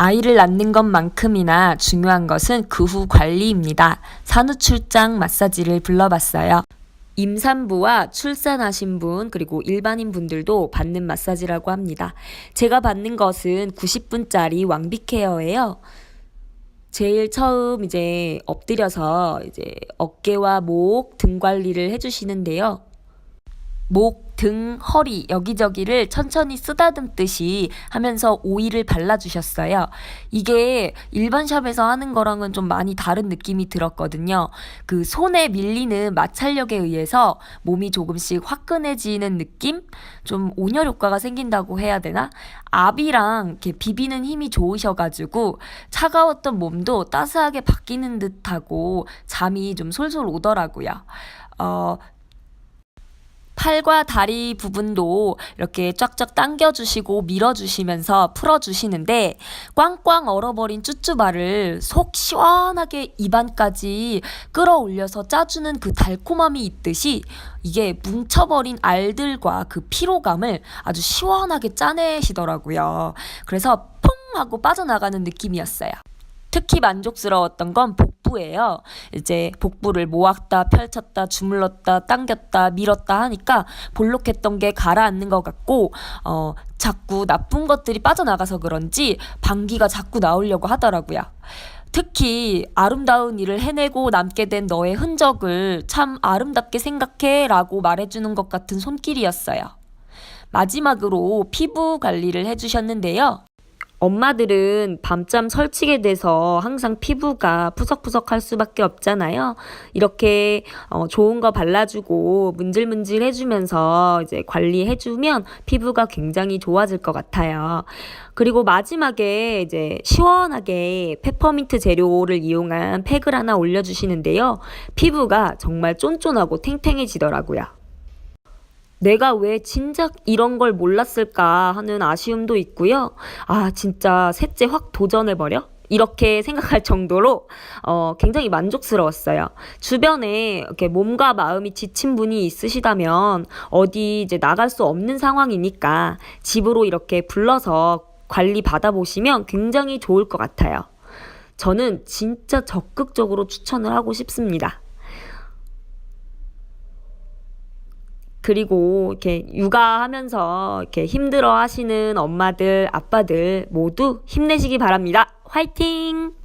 아이를 낳는 것만큼이나 중요한 것은 그 후 관리입니다. 산후 출장 마사지를 불러봤어요. 임산부와 출산하신 분, 그리고 일반인 분들도 받는 마사지라고 합니다. 제가 받는 것은 90분짜리 왕비 케어예요. 제일 처음 이제 엎드려서 이제 어깨와 목, 등 관리를 해주시는데요. 목, 등, 허리 여기저기를 천천히 쓰다듬듯이 하면서 오일을 발라주셨어요. 이게 일반 샵에서 하는 거랑은 좀 많이 다른 느낌이 들었거든요. 그 손에 밀리는 마찰력에 의해서 몸이 조금씩 화끈해지는 느낌? 좀 온열 효과가 생긴다고 해야 되나? 압이랑 이렇게 비비는 힘이 좋으셔가지고 차가웠던 몸도 따스하게 바뀌는 듯하고 잠이 좀 솔솔 오더라고요. 어, 팔과 다리 부분도 이렇게 쫙쫙 당겨주시고 밀어주시면서 풀어주시는데 꽝꽝 얼어버린 쭈쭈바를 속 시원하게 입안까지 끌어올려서 짜주는 그 달콤함이 있듯이 이게 뭉쳐버린 알들과 그 피로감을 아주 시원하게 짜내시더라고요. 그래서 퐁 하고 빠져나가는 느낌이었어요. 특히 만족스러웠던 건 복 부예요. 이제 복부를 모았다 펼쳤다 주물렀다 당겼다 밀었다 하니까 볼록했던 게 가라앉는 것 같고 어 자꾸 나쁜 것들이 빠져나가서 그런지 방귀가 자꾸 나오려고 하더라고요. 특히 아름다운 일을 해내고 남게 된 너의 흔적을 참 아름답게 생각해 라고 말해주는 것 같은 손길이었어요. 마지막으로 피부 관리를 해주셨는데요. 엄마들은 밤잠 설치게 돼서 항상 피부가 푸석푸석할 수밖에 없잖아요. 이렇게 어, 좋은 거 발라주고 문질문질 해주면서 이제 관리해주면 피부가 굉장히 좋아질 것 같아요. 그리고 마지막에 이제 시원하게 페퍼민트 재료를 이용한 팩을 하나 올려주시는데요. 피부가 정말 쫀쫀하고 탱탱해지더라고요. 내가 왜 진작 이런 걸 몰랐을까 하는 아쉬움도 있고요. 아, 진짜 셋째 확 도전해버려? 이렇게 생각할 정도로 어, 굉장히 만족스러웠어요. 주변에 이렇게 몸과 마음이 지친 분이 있으시다면 어디 이제 나갈 수 없는 상황이니까 집으로 이렇게 불러서 관리 받아보시면 굉장히 좋을 것 같아요. 저는 진짜 적극적으로 추천을 하고 싶습니다. 그리고 이렇게 육아하면서 이렇게 힘들어 하시는 엄마들, 아빠들 모두 힘내시기 바랍니다. 화이팅!